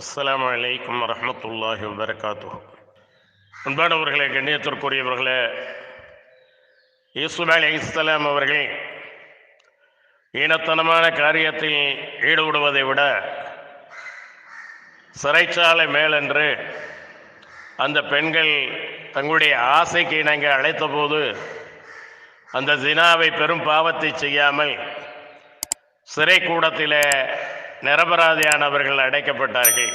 அஸ்லாம் வலைக்கம் வரமத்துல்லாஹி வபரகாத்துஹு. அன்பானவர்களே கண்ணியத்திற்குரியவர்களே யூசுப் அலி இஸ்லாம் அவர்கள் ஈனத்தனமான காரியத்தில் ஈடுபடுவதை விட சிறைச்சாலை மேலென்று அந்த பெண்கள் தங்களுடைய ஆசைக்கு இணங்க அழைத்தபோது அந்த ஜினாவை பெரும் பாவத்தை செய்யாமல் சிறை கூடத்தில் நிரபராதியானவர்கள் அடைக்கப்பட்டார்கள்.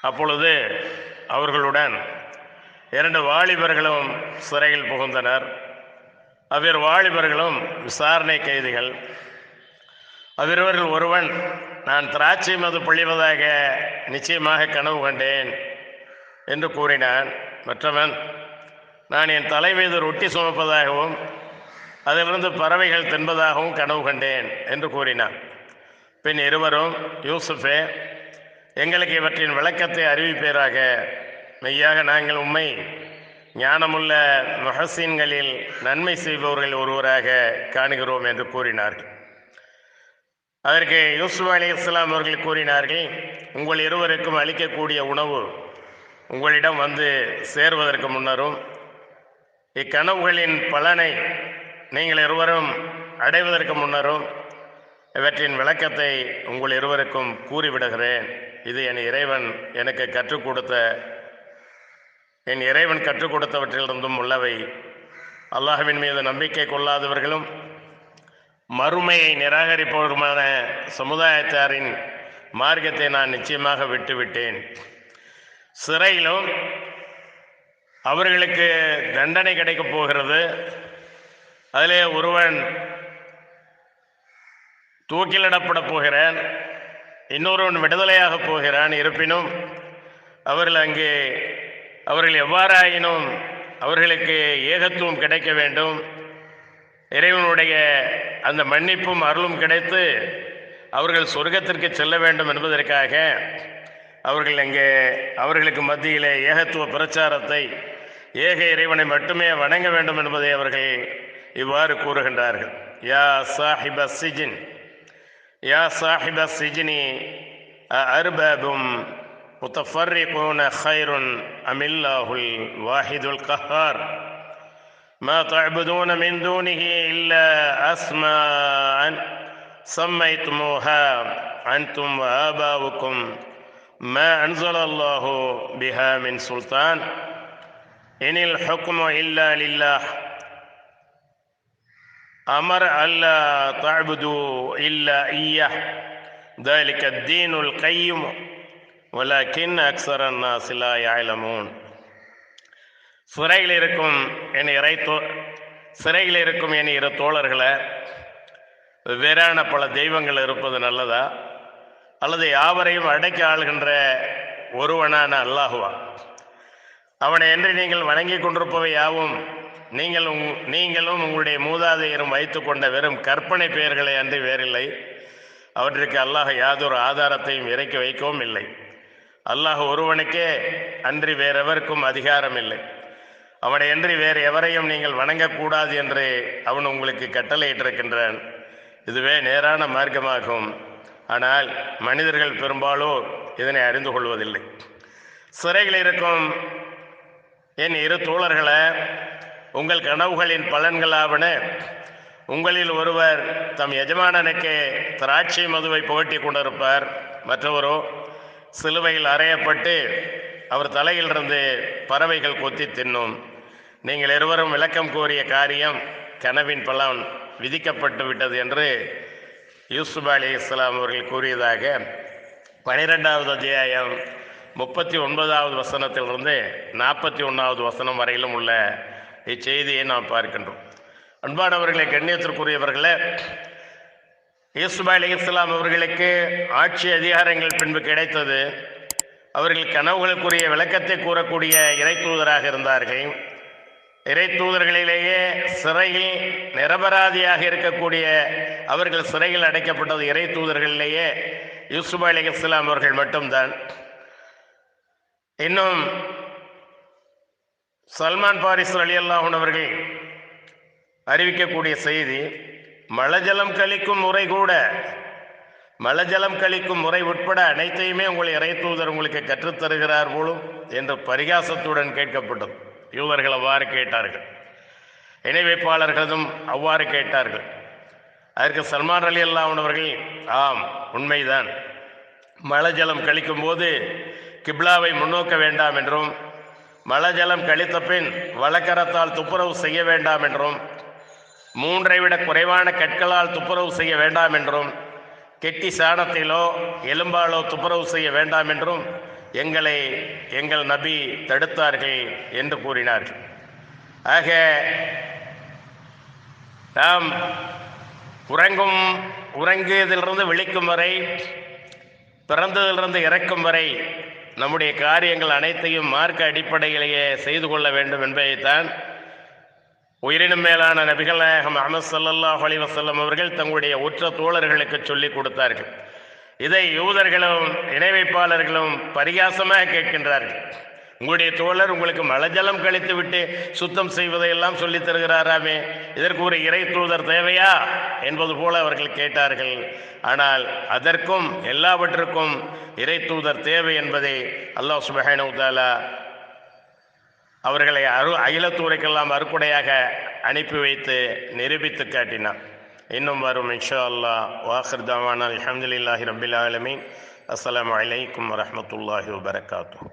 அப்பொழுது அவர்களுடன் இரண்டு வாலிபர்களும் சிறையில் புகுந்தனர். அவ்விரு வாலிபர்களும் விசாரணை கைதிகள். அவ்விருவரில் ஒருவன் நான் திராட்சை மது பொழிவதாக நிச்சயமாக கனவு கண்டேன் என்று கூறினான். மற்றவன் நான் என் தலை மீது ரொட்டி சுமப்பதாகவும் அதிலிருந்து பறவைகள் தின்பதாகவும் கனவு கண்டேன் என்று கூறினான். பின் இருவரும் யூசுஃபே எங்களுக்கு இவற்றின் விளக்கத்தை அறிவிப்பீராக. மெய்யாக நாங்கள் உண்மை ஞானமுள்ள மொஹசீன்களில் நன்மை செய்பவர்கள் ஒருவராக காணுகிறோம் என்று கூறினார்கள். அதற்கு யூசுப் அலி இஸ்லாம் அவர்கள் கூறினார்கள் உங்கள் இருவருக்கும் அளிக்கக்கூடிய உணவு உங்களிடம் வந்து சேர்வதற்கு முன்னரும் இக்கனவுகளின் பலனை நீங்கள் இருவரும் அடைவதற்கு முன்னரும் இவற்றின் விளக்கத்தை உங்கள் இருவருக்கும் கூறிவிடுகிறேன். இது என் இறைவன் எனக்கு கற்றுக் கொடுத்த என் இறைவன் கற்றுக் கொடுத்தவற்றிலிருந்தும் உள்ளவை. அல்லாஹுவின் மீது நம்பிக்கை கொள்ளாதவர்களும் மறுமையை நிராகரிப்பவருமான சமுதாயத்தாரின் மார்க்கத்தை நான் நிச்சயமாக விட்டுவிட்டேன். சிறையிலும் அவர்களுக்கு தண்டனை கிடைக்கப் போகிறது. அதிலே ஒருவன் தூக்கிலிடப்பட போகிறான். இன்னொருவன் விடுதலையாக போகிறான். இருப்பினும் அவர்கள் அங்கே அவர்கள் எவ்வாறாயினும் அவர்களுக்கு ஏகத்துவம் கிடைக்க வேண்டும். இறைவனுடைய அந்த மன்னிப்பும் அருளும் கிடைத்து அவர்கள் சொர்க்கத்திற்கு செல்ல வேண்டும் என்பதற்காக அவர்கள் அங்கே அவர்களுக்கு மத்தியிலே ஏகத்துவ பிரச்சாரத்தை ஏக இறைவனை மட்டுமே வணங்க வேண்டும் என்பதை அவர்கள் இவ்வாறு கூறுகின்றார்கள். யா சாஹிப் அசிஜின் يا صاحب السجن أأرباب متفرقون خير أم الله الواحد القهار؟ ما تعبدون من دونه إلا أسماء سميتموها أنتم وآباؤكم. ما أنزل الله بها من سلطان. إن الحكم إلا لله. أمر ألا تعبدوا إلا إياه ذلك الدين القيم ولكن أكثر الناس لا يعلمون சிறையில் இருக்கும் என் இறை தோ சிறையில் இருக்கும் என் இரு தோழர்களை வெவ்வேறான பல தெய்வங்கள் இருப்பது நல்லதா அல்லது யாவரையும் அடக்கி ஆள்கின்ற ஒருவனான அல்லாஹுவா அவனை என்று நீங்கள் வணங்கி கொண்டிருப்பவை யாவும் நீங்கள் உங் நீங்களும் உங்களுடைய மூதாதையரும் வைத்து கொண்ட வெறும் கற்பனை பெயர்களை அன்றி வேறில்லை. அவற்றிற்கு அல்லாஹ் யாதொரு ஆதாரத்தையும் இறக்கி வைக்கவும் இல்லை. அல்லாஹ் ஒருவனுக்கே அன்றி வேறெவருக்கும் அதிகாரம் இல்லை. அவனை அன்றி வேறு எவரையும் நீங்கள் வணங்கக்கூடாது என்று அவன் உங்களுக்கு கட்டளையிட்டிருக்கின்றான். இதுவே நேரான மார்க்கமாகும். ஆனால் மனிதர்கள் பெரும்பாலோர் இதனை அறிந்து கொள்வதில்லை. சிறையில் இருக்கும் என் இரு தோழர்களை உங்கள் கனவுகளின் பலன்களாவன உங்களில் ஒருவர் தம் எஜமானனுக்கு திராட்சை மதுவை புகட்டி கொண்டிருப்பார். மற்றவரோ சிலுவையில் அறையப்பட்டு அவர் தலையிலிருந்து பறவைகள் கொத்தி தின்னும். நீங்கள் இருவரும் விளக்கம் கோரிய காரியம் கனவின் பலன் விதிக்கப்பட்டு விட்டது என்று யூசுப் அலி இஸ்லாம் அவர்கள் கூறியதாக பனிரெண்டாவது அத்தியாயம் முப்பத்தி ஒன்பதாவது வசனத்திலிருந்து நாற்பத்தி ஒன்றாவது வசனம் வரையிலும் உள்ள இச்செய்தியை நாம் பார்க்கின்றோம். அன்பானவர்களை கண்ணியத்திற்குரியவர்களே யூசுப் அலி இஸ்லாம் அவர்களுக்கு ஆட்சி அதிகாரங்கள் பின்பு கிடைத்தது. அவர்கள் கனவுகளுக்குரிய விளக்கத்தை கூறக்கூடிய இறை தூதராக இருந்தார்கள். இறை தூதர்களிலேயே சிறையில் நிரபராதியாக இருக்கக்கூடிய அவர்கள் சிறையில் அடைக்கப்பட்டது இறை தூதர்களிலேயே யூசுபா அலி இஸ்லாம் அவர்கள் மட்டும்தான். இன்னும் சல்மான் பாரிஸ் அலி அல்லாஹன் அவர்கள் அறிவிக்கக்கூடிய செய்தி மலஜலம் கழிக்கும் முறை கூட மலஜலம் கழிக்கும் முறை உட்பட அனைத்தையுமே உங்களை இறை தூதர் உங்களுக்கு கற்றுத்தருகிறார் போலும் என்று பரிகாசத்துடன் கேட்கப்பட்டது. யூதர்கள் அவ்வாறு கேட்டார்கள். இணைவைப்பாளர்களும் அவ்வாறு கேட்டார்கள். அதற்கு சல்மான் அலி அல்லாவுனவர்கள் ஆம் உண்மைதான். மலஜலம் கழிக்கும் போது கிப்லாவை முன்னோக்க வேண்டாம் என்றும் மலஜலம் கழித்த பின் வழக்கரத்தால் துப்புரவு செய்ய வேண்டாம் என்றும் மூன்றை விட குறைவான கற்களால் துப்புரவு செய்ய வேண்டாம் என்றும் கெட்டி சாணத்திலோ எலும்பாலோ துப்புரவு செய்ய வேண்டாம் என்றும் எங்களை எங்கள் நபி தடுத்தார்கள் என்று கூறினார்கள். ஆக நாம் உறங்கும் உறங்கியதிலிருந்து விழிக்கும் வரை பிறந்ததிலிருந்து இறக்கும் வரை நம்முடைய காரியங்கள் அனைத்தையும் மார்க்க அடிப்படையிலேயே செய்து கொள்ள வேண்டும் என்பதைத்தான் உயிரினும் மேலான நபிகள் நாயகம் அஹமது சல்லாஹ் அலி வசல்லம் அவர்கள் தங்களுடைய உற்ற தோழர்களுக்கு சொல்லிக் கொடுத்தார்கள். இதை யூதர்களும் இணை வைப்பாளர்களும் பரிகாசமாக கேட்கின்றார்கள். உங்களுடைய தோழர் உங்களுக்கு மலஜலம் கழித்து விட்டு சுத்தம் செய்வதையெல்லாம் சொல்லித் தருகிறாராமே. இதற்கு ஒரு இறை தூதர் தேவையா? என்பது போல அவர்கள் கேட்டார்கள். ஆனால் அதற்கும் எல்லாவற்றுக்கும் இறை தூதர் தேவை என்பதை அல்லாஹ் சுபஹானுதாலா அவர்களை அரு அகிலத்தூரைக்கெல்லாம் அறுக்குடையாக அனுப்பி வைத்து நிரூபித்து காட்டினார் இன்னும் வரும் இன்ஷா அல்லா வாஹர் தவானா அலமதுல்லாஹி ரபில் ஆலமீன். அஸ்லாம் வலைக்கம் வரமத்துல்லாஹி வபரகாத்து